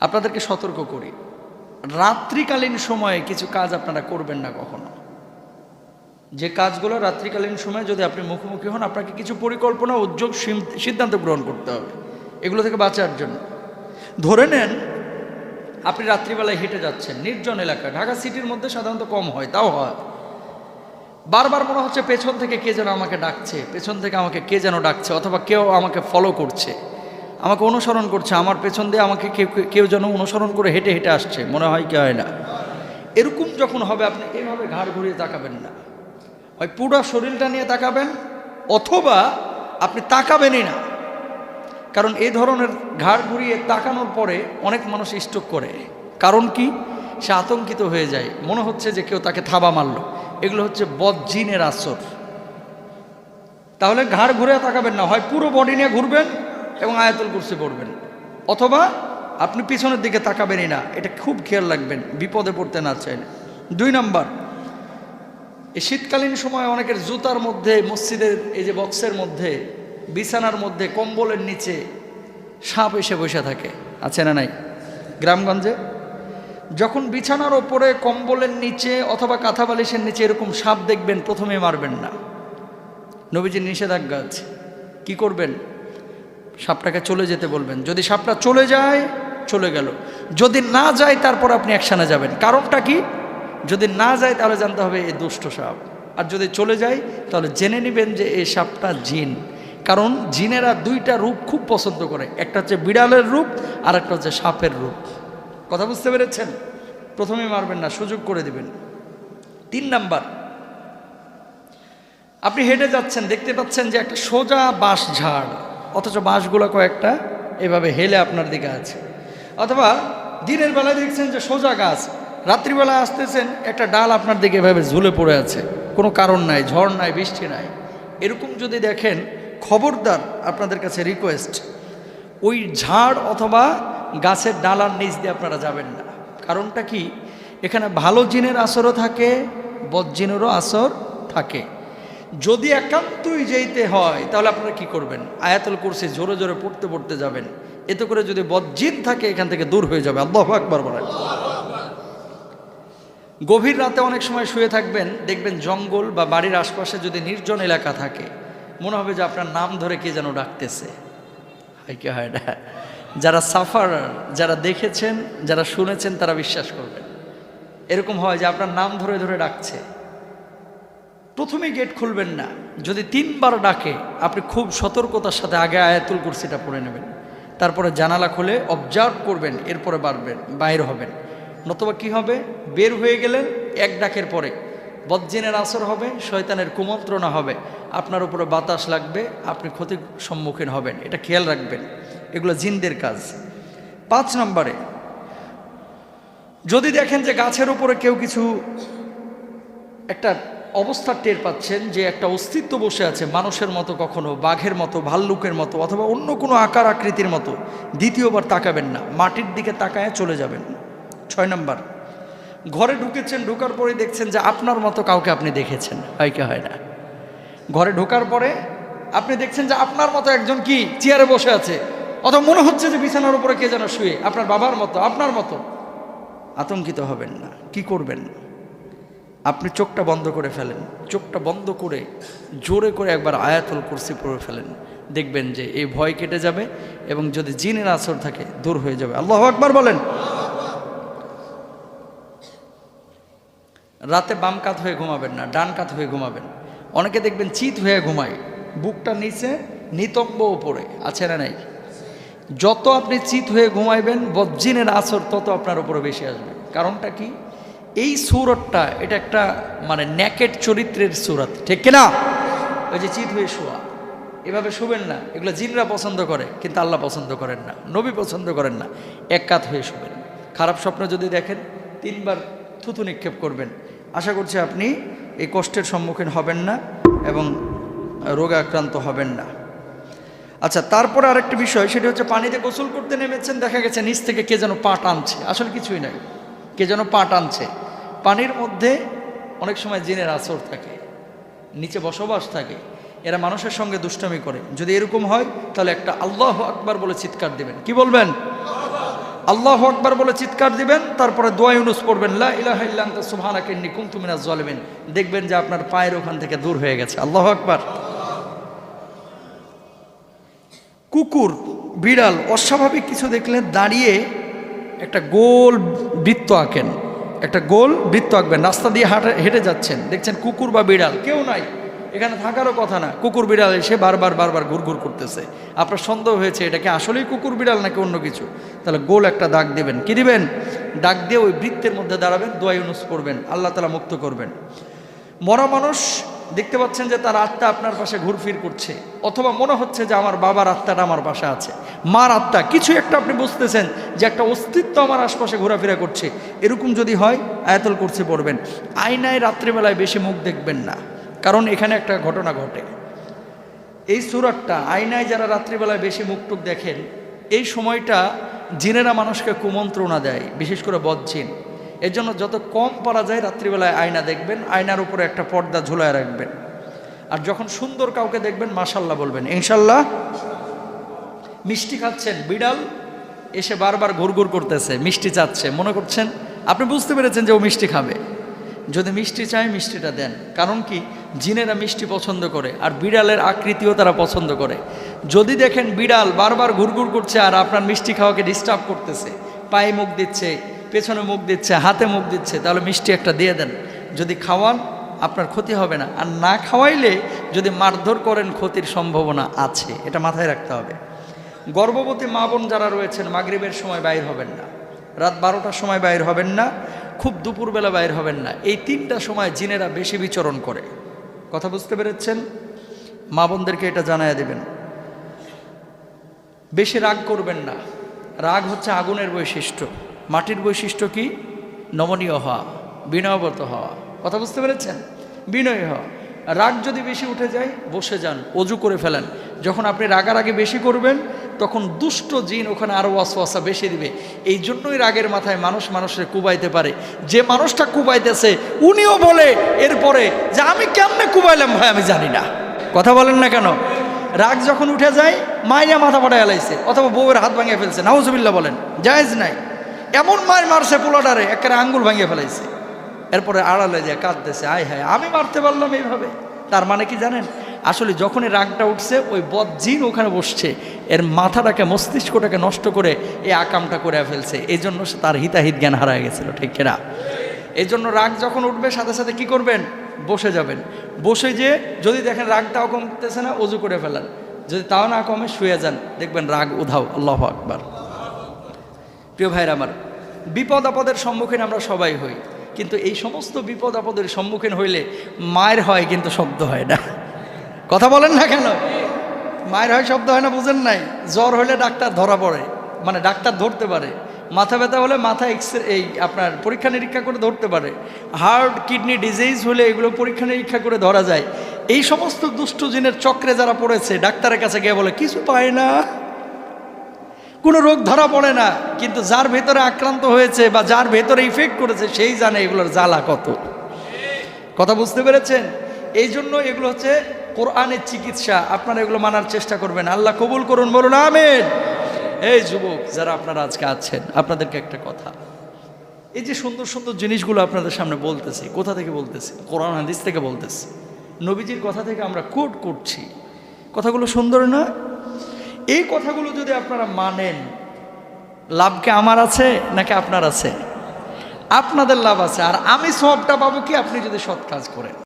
আপনাদেরকে সতর্ক করি। রাত্রিকালীন সময়ে কিছু কাজ আপনারা করবেন না কখনো। যে কাজগুলো রাত্রিকালীন সময়ে যদি আপনি মুখোমুখি হন, আপনাকে কিছু পরিকল্পনা, উদ্যোগ সিদ্ধান্ত গ্রহণ করতে হবে। এগুলো থেকে বাঁচার জন্য। ধরে নেন, আপনি রাত্রিবেলায় হেঁটে যাচ্ছেন, নির্জন এলাকা, ঢাকা সিটির মধ্যে সাধারণত কম হয়, তাও হয়। বারবার মনে হচ্ছে পেছন থেকে কে যেন আমাকে ডাকছে, পেছন থেকে আমাকে কে যেন ডাকছে, অথবা কেউ আমাকে ফলো করছে। আমাকে অনুসরণ করছে, আমার পেছন দিয়ে আমাকে কেউ কেউ যেন অনুসরণ করে হেঁটে হেঁটে আসছে, মনে হয় কি হয় না। এরকম যখন হবে, আপনি এভাবে ঘাড় ঘুরিয়ে তাকাবেন না। ওই পুরো শরীরটা নিয়ে তাকাবেন, অথবা আপনি তাকাবেনই না। কারণ এই ধরনের ঘাড় ঘুরিয়ে তাকানোর পরে অনেক মানুষ স্ট্রোক করে। কারণ কি? সে আতঙ্কিত হয়ে যায়। মনে হচ্ছে যে কেউ তাকে থাবা মারল। এগুলো হচ্ছে বদজিনের আসর। তাহলে ঘাড় ঘুরে তাকাবেন না। হয় পুরো বডি নিয়ে ঘুরবেন এবং আয়াতুল কুরসি পড়বেন। অথবা আপনি পিছনের দিকে তাকাবেনই না, এটা খুব খেয়াল রাখবেন, বিপদে পড়তে না চাইলে। দুই নম্বর, এই শীতকালীন সময় অনেকের জুতার মধ্যে, মসজিদের এই যে বক্সের মধ্যে, বিছানার মধ্যে, কম্বলের নিচে সাপ এসে বসে থাকে। আছে না নাই? গ্রামগঞ্জে? যখন বিছানার ওপরে কম্বলের নিচে অথবা কাঁথা বালিশের নিচে এরকম সাপ দেখবেন, প্রথমে মারবেন না। নবীজির নিষেধাজ্ঞা আছে। কি করবেন? সাপটাকে চলে যেতে বলবেন। যদি সাপটা চলে যায়, চলে গেল। যদি না যায়, তারপর আপনি অ্যাকশানে যাবেন। কারণটা কি? যদি না যায়, তাহলে জানতে হবে এই দুষ্ট সাপ। আর যদি চলে যায়, তাহলে জেনে নেবেন যে এই সাপটা জিন। কারণ জিনেরা দুইটা রূপ খুব পছন্দ করে। একটা হচ্ছে বিড়ালের রূপ, আর একটা হচ্ছে সাপের রূপ। কথা বুঝতে পেরেছেন? প্রথমে মারবেন না, সুযোগ করে দিবেন। তিন নাম্বার। আপনি হেঁটে যাচ্ছেন, দেখতে পাচ্ছেন যে একটা সোজা বাঁশ ঝাড়। অথচ বাঁশগুলো কয়েকটা এভাবে হেলে আপনার দিকে আছে। অথবা দিনের বেলায় দেখছেন যে সোজা গাছ রাত্রিবেলা আসতেছেন, একটা ডাল আপনার দিকে এভাবে ঝুলে পড়ে আছে। কোনো কারণ নাই, ঝড় নাই, বৃষ্টি নাই। এরকম যদি দেখেন, খবরদার আপনাদের কাছে রিকোয়েস্ট ওই ঝাড় অথবা গাছের ডালার নিচ দিয়ে আপনারা যাবেন না। কারণটা কি? এখানে ভালো জিনের আসরও থাকে বদজিনেরও আসর থাকে। যদি একান্তই যেতে হয়, তাহলে আপনারা কি করবেন? আয়াতুল কুরসি জোরে জোরে পড়তে পড়তে যাবেন। এতে করে যদি বজ্জিন থাকে, এখান থেকে দূর হয়ে যাবে। আল্লাহ আকবার বলেন। গভীর রাতে অনেক সময় শুয়ে থাকবেন, দেখবেন জঙ্গল বা বাড়ির আশপাশে যদি নির্জন এলাকা থাকে, মনে হবে যে আপনার নাম ধরে কে যেন ডাকতেছে। হয় কি হয় না যারা সাফার যারা দেখেছেন, যারা শুনেছেন, তারা বিশ্বাস করবেন। এরকম হয় যে আপনার নাম ধরে ধরে ডাকছে। প্রথমেই গেট খুলবেন না। যদি তিনবার ডাকে, আপনি খুব সতর্কতার সাথে আগে আয়াতুল কুরসিটা পড়ে নেবেন। তারপরে জানালা খুলে অবজার্ভ করবেন, এরপরে বাড়বেন, বাইর হবেন। নতুবা কি হবে? বের হয়ে গেলেন, এক ডাকের পরে। বজ্জিনের আসর হবে, শয়তানের কুমন্ত্রণা হবে। আপনার উপরে বাতাস লাগবে, আপনি ক্ষতির সম্মুখীন হবেন। এটা খেয়াল রাখবেন। এগুলো জিনদের কাজ। পাঁচ নম্বরে, যদি দেখেন যে গাছের উপরে কেউ কিছু একটা অবস্থা টের পাচ্ছেন যে একটা অস্তিত্ব বসে আছে মানুষের মতো কখনো, বাঘের মতো, ভাল্লুকের মতো, অথবা অন্য কোনো আকার আকৃতির মতো। দ্বিতীয়বার তাকাবেন না, মাটির দিকে তাকায় চলে যাবেন। ছয় নম্বর, ঘরে ঢুকেছেন, ঢোকার পরে দেখছেন যে আপনার মতো কাউকে আপনি দেখেছেন। হয় কি হয় না? ঘরে ঢোকার পরে আপনি দেখছেন যে আপনার মতো একজন কি চেয়ারে বসে আছে, অথবা মনে হচ্ছে যে বিছানার উপরে কে যেন শুয়ে, আপনার বাবার মতো, আপনার মতো। আতঙ্কিত হবেন না, কি করবেন? আপনি চোখটা বন্ধ করে ফেলেন। চোখটা বন্ধ করে, জোরে করে একবার আয়াতুল কুরসি পড়ে ফেলেন। দেখবেন যে এই ভয় কেটে যাবে এবং যদি জিনের আসর থাকে, দূর হয়ে যাবে। আল্লাহ আকবার বলেন। রাতে বাম কাত হয়ে ঘুমাবেন না, ডান কাত হয়ে ঘুমাবেন। অনেকে দেখবেন চিত হয়ে ঘুমায়। বুকটা নিচে নিতম্ব উপরে আছে না নাই? যত আপনি চিত হয়ে ঘুমাইবেন বজ্জিনের আসর তত আপনার উপরে বেশি আসবে। কারণটা কি? এই সুরতটা, এটা একটা মানে ন্যাকেট চরিত্রের সুরত, ঠিক কিনা? ওই যে চিত হয়ে শোয়া। এভাবে শুবেন না। এগুলো জিনরা পছন্দ করে, কিন্তু আল্লাহ পছন্দ করেন না। নবী পছন্দ করেন না। এক কাত হয়ে শুবেন। খারাপ স্বপ্ন যদি দেখেন, তিনবার থুতু নিক্ষেপ করবেন। আশা করছি আপনি এই কষ্টের সম্মুখীন হবেন না এবং রোগে আক্রান্ত হবেন না। আচ্ছা তারপরে আরেকটা বিষয়, সেটা হচ্ছে পানিতে গোসল করতে নেমেছেন, দেখা গেছে নিচ থেকে কে যেন পা টানছে আসলে কিছুই নাই। কে যেন পা টানছে। পানির মধ্যে অনেক সময় জিনের আসর থাকে, নিচে বসবাস থাকে, এরা মানুষের সঙ্গে দুষ্টামি করে। যদি এরকম হয়, তাহলে একটা আল্লাহ আকবার বলে চিৎকার দিবেন। কি বলবেন? আল্লাহ আকবার বলে চিৎকার দিবেন, তারপরে দোয়া ইউনুস পড়বেন, লা ইলাহা ইল্লা আনতা সুবহানাকা দেখবেন যে আপনার পায়ের ওখান থেকে দূর হয়ে গেছে। আল্লাহ আকবার। কুকুর, বিড়াল, অস্বাভাবিক কিছু দেখলে দাঁড়িয়ে একটা গোল বৃত্ত আঁকেন, একটা গোল বৃত্ত আঁকবেন, রাস্তা দিয়ে হাঁটে, হেঁটে যাচ্ছেন, দেখছেন কুকুর বা বিড়াল, কেউ নাই, এখানে থাকারও কথা না, কুকুর বিড়াল এসে বারবার বারবার ঘুরঘুর করতেছে, আপনার সন্দেহ হয়েছে এটা কি আসলেই কুকুর বিড়াল নাকি অন্য কিছু? তাহলে গোল একটা দাগ দেবেন, কি দিবেন? দাগ দিয়ে ওই বৃত্তের মধ্যে দাঁড়াবেন দোয়াই অনুস করবেন আল্লাহ তালা মুক্ত করবেন। মরা মানুষ দেখতে পাচ্ছেন যে তার আত্মা আপনার পাশে ঘুরফির করছে। অথবা মনে হচ্ছে যে আমার বাবার আত্মাটা আমার পাশে আছে। মার আত্মা, কিছু একটা আপনি বুঝতেছেন যে একটা অস্তিত্ব আমার আশপাশে ঘোরাফেরা করছে। এরকম যদি হয়, আয়াতল করছে পড়বেন। আয়নায় রাত্রিবেলায় বেশি মুখ দেখবেন না। কারণ এখানে একটা ঘটনা ঘটে। এই সুরাটটা, আয়নায় যারা রাত্রিবেলায় বেশি মুখ টুক দেখেন, এই সময়টা জিনেরা মানুষকে কুমন্ত্রণা দেয়, বিশেষ করে বজ্জিন এর জন্য যত কম পারা যায় রাত্রিবেলায় আয়না দেখবেন, আয়নার উপরে একটা পর্দা ঝুলায় রাখবেন। আর যখন সুন্দর কাউকে দেখবেন মাশাল্লাহ বলবেন ইনশাল্লাহ মিষ্টি খাচ্ছেন বিড়াল, এসে বারবার ঘুরঘুর করতেছে, মিষ্টি চাচ্ছে। মনে করছেন, আপনি বুঝতে পেরেছেন যে ও মিষ্টি খাবে। যদি মিষ্টি চায়, মিষ্টিটা দেন। কারণ কি? জিনেরা মিষ্টি পছন্দ করে, আর বিড়ালের আকৃতিও তারা পছন্দ করে। যদি দেখেন বিড়াল বারবার ঘুরঘুর করছে, আর আপনার মিষ্টি খাওয়াকে ডিস্টার্ব করতেছে, পায়ে মুখ দিচ্ছে পেছনে মুখ দিচ্ছে, হাতে মুখ দিচ্ছে, তাহলে মিষ্টি একটা দিয়ে দেন। যদি খাওয়ান, আপনার ক্ষতি হবে না। আর না খাওয়াইলে যদি মারধর করেন, ক্ষতির সম্ভাবনা আছে। এটা মাথায় রাখতে হবে। গর্ভবতী মা বোন যারা রয়েছেন, মাগরিবের সময় বাইর হবেন না। রাত বারোটার সময় বাইর হবেন না। খুব দুপুরবেলা বাইর হবেন না। এই তিনটা সময় জিনেরা বেশি বিচরণ করে। কথা বুঝতে পেরেছেন? মা বোনদেরকে এটা জানায় দেবেন। বেশি রাগ করবেন না। রাগ হচ্ছে আগুনের বৈশিষ্ট্য। মাটির বৈশিষ্ট্য কি? নমনীয় হওয়া বিনয়বত হওয়া। কথা বুঝতে পেরেছেন? বিনয় হওয়া। রাগ যদি বেশি উঠে যায়, বসে যান, অজু করে ফেলেন। যখন আপনি রাগারাগি বেশি করবেন, তখন দুষ্ট জিন ওখানে আরও ওয়াসওয়াসা বেশি দিবে। এই জন্যই রাগের মাথায় মানুষ মানুষের কুবাইতে পারে। যে মানুষটা কুবাইতেছে, উনিও বলে এরপরে যে আমি কেমনে কুবাইলাম ভাই আমি জানি না। কথা বলেন না কেন? রাগ যখন উঠে যায়, মাইয়া মাথা ফাটায় এলাইছে অথবা বউয়ের হাত ভাঙিয়ে ফেলছে। নাউজুবিল্লা বলেন, জায়েজ নাই। এমন মায়ের মারছে পোলাটারে, একেবারে আঙ্গুল ভাঙিয়ে ফেলাইছে। এরপরে আড়ালে যে কাঁদতেছে আয় হায়, আমি মারতে পারলাম এইভাবে। তার মানে কি জানেন? আসলে যখনই রাগটা উঠছে, ওই বদজিন ওখানে বসছে। এর মাথাটাকে, মস্তিষ্কটাকে নষ্ট করে এই আকামটা করে ফেলছে। এই জন্য তার হিতাহিত জ্ঞান হারায় গেছিল, ঠিক কিনা? এই জন্য রাগ যখন উঠবে, সাথে সাথে কি করবেন? বসে যাবেন। বসে যে যদি দেখেন রাগটাও কমতেছে না, অজু করে ফেলেন। যদি তাও না কমে, শুয়ে যান। দেখবেন রাগ উধাও, আল্লাহ আকবার। প্রিয় ভাইরা আমার, বিপদ আপদের সম্মুখীন আমরা সবাই হই, কিন্তু এই সমস্ত বিপদ আপদের সম্মুখীন হইলে মায়ের হয় কিন্তু শব্দ হয় না। কথা বলেন না কেন? মায়ের হয়, শব্দ হয় না, বুঝেন নাই? জ্বর হলে ডাক্তার ধরা পড়ে মানে ডাক্তার ধরতে পারে। মাথা ব্যথা হলে মাথা এক্স এই আপনার পরীক্ষা নিরীক্ষা করে ধরতে পারে। হার্ট, কিডনি ডিজিজ হলে এগুলো পরীক্ষা নিরীক্ষা করে ধরা যায়। এই সমস্ত দুষ্ট জিনের চক্রে যারা পড়েছে, ডাক্তারের কাছে গিয়ে বলে, কিছু পায় না। কোনো রোগ ধরা পড়ে না, কিন্তু যার ভেতরে আক্রান্ত হয়েছে বা যার ভেতরে ইফেক্ট করেছে সেই জানে এগুলোর জ্বালা কত। কথা বুঝতে পেরেছেন? এই জন্য এগুলো হচ্ছে কোরআনের চিকিৎসা, আপনারা এগুলো মানার চেষ্টা করবেন। আল্লাহ কবুল করুন, বলুন, আমেন। এই যুবক, যারা আপনারা আজকে আছেন, আপনাদেরকে একটা কথা। এই যে সুন্দর সুন্দর জিনিসগুলো আপনাদের সামনে বলতেছি, কোথা থেকে বলতেছি? কোরআন, হাদিস থেকে বলতেছি। নবীজির কথা থেকে আমরা কোট করছি। কথাগুলো সুন্দর না এই কথাগুলো যদি আপনারা মানেন, লাভ কি আমার আছে নাকি আপনার আছে? আপনাদের লাভ আছে, আর আমি সবটা পাবো কি? আপনি যদি সৎ কাজ করেন।